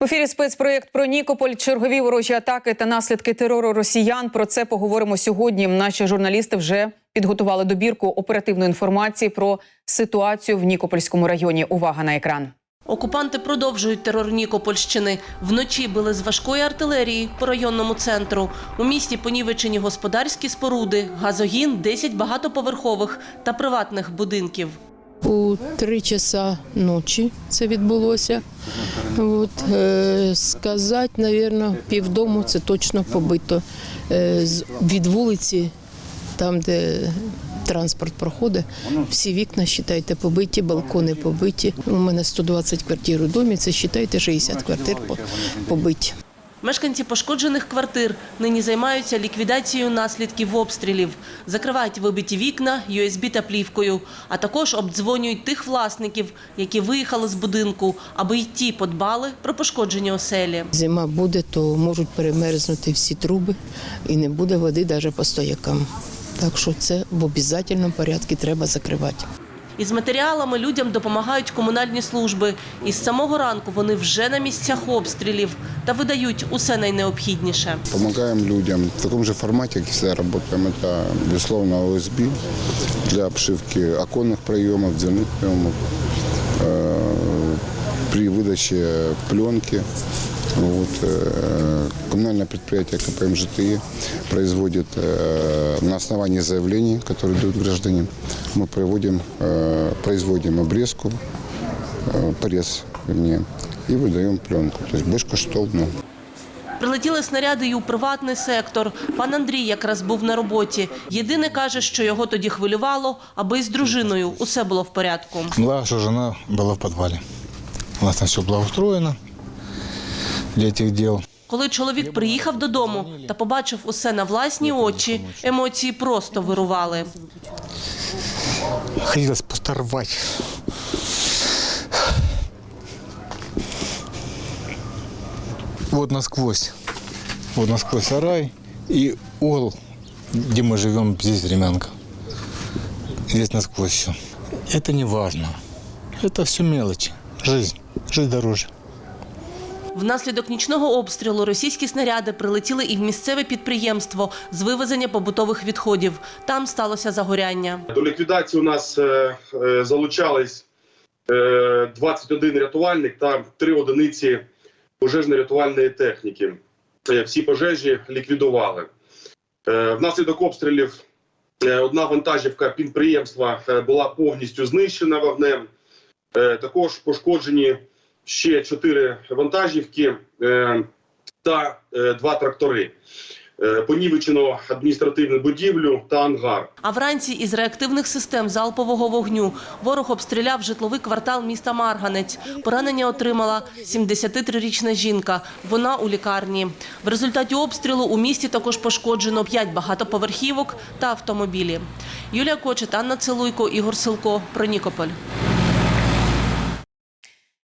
В ефірі спецпроєкт про Нікополь, чергові ворожі атаки та наслідки терору росіян. Про це поговоримо сьогодні. Наші журналісти вже підготували добірку оперативної інформації про ситуацію в Нікопольському районі. Увага на екран. Окупанти продовжують терор Нікопольщини. Вночі били з важкої артилерії по районному центру. У місті понівечені господарські споруди, газогін, 10 багатоповерхових та приватних будинків. У три часа ночі це відбулося. От, е, сказати, мабуть, півдому це точно побито. Е, від вулиці, там, де транспорт проходить, всі вікна, вважайте, побиті, балкони побиті. У мене 120 квартир у домі, це вважайте, 60 квартир побиті. Мешканці пошкоджених квартир нині займаються ліквідацією наслідків обстрілів, закривають вибиті вікна USB та плівкою, а також обдзвонюють тих власників, які виїхали з будинку, аби й ті подбали про пошкоджені оселі. Зима буде, то можуть перемерзнути всі труби і не буде води навіть по стоякам. Так що це в обов'язковому порядку треба закривати. Із матеріалами людям допомагають комунальні служби. Із самого ранку вони вже на місцях обстрілів та видають усе найнеобхідніше. Помогаем людям в таком же формате, как и всегда работаем. Это, безусловно, ОСБ для обшивки оконных проемов, дверных проемов, э, при выдаче пленки. Вот, э, коммунальное предприятие КПМ ЖТИ производит э, на основании заявлений, которые дают граждане, мы проводим, э, производим обрезку, э, порез, вернее, и выдаем пленку. То есть безкоштовно. Прилетіли снаряди і у приватний сектор. Пан Андрій якраз був на роботі. Єдине каже, що його тоді хвилювало, аби із дружиною усе було в порядку. Была, что жена была в подвале. У нас там все было устроено для этих дел. Коли чоловік приїхав додому та побачив усе на власні очі, емоції просто вирували. Хотелось посторвать. Вот насквозь. Вот насквозь сарай и угол, где мы живем, здесь времянка. Здесь насквозь все. Это не важно. Это все мелочи. Жизнь. Жизнь дороже. Внаслідок нічного обстрілу російські снаряди прилетіли і в місцеве підприємство з вивезення побутових відходів. Там сталося загоряння. До ліквідації у нас е, е, залучались е, 21 рятувальник та 3 одиниці пожежно-рятувальної техніки. Е, всі пожежі ліквідували. Е, внаслідок обстрілів е, одна вантажівка підприємства е, була повністю знищена вогнем. Е, також пошкоджені ще 4 вантажівки е, та е, 2 трактори. Е, понівечено адміністративну будівлю та ангар. А вранці із реактивних систем залпового вогню ворог обстріляв житловий квартал міста Марганець. Поранення отримала 73-річна жінка. Вона у лікарні. В результаті обстрілу у місті також пошкоджено 5 багатоповерхівок та автомобілі. Юлія Кочет, Анна Целуйко, Ігор Силко. Про Нікополь.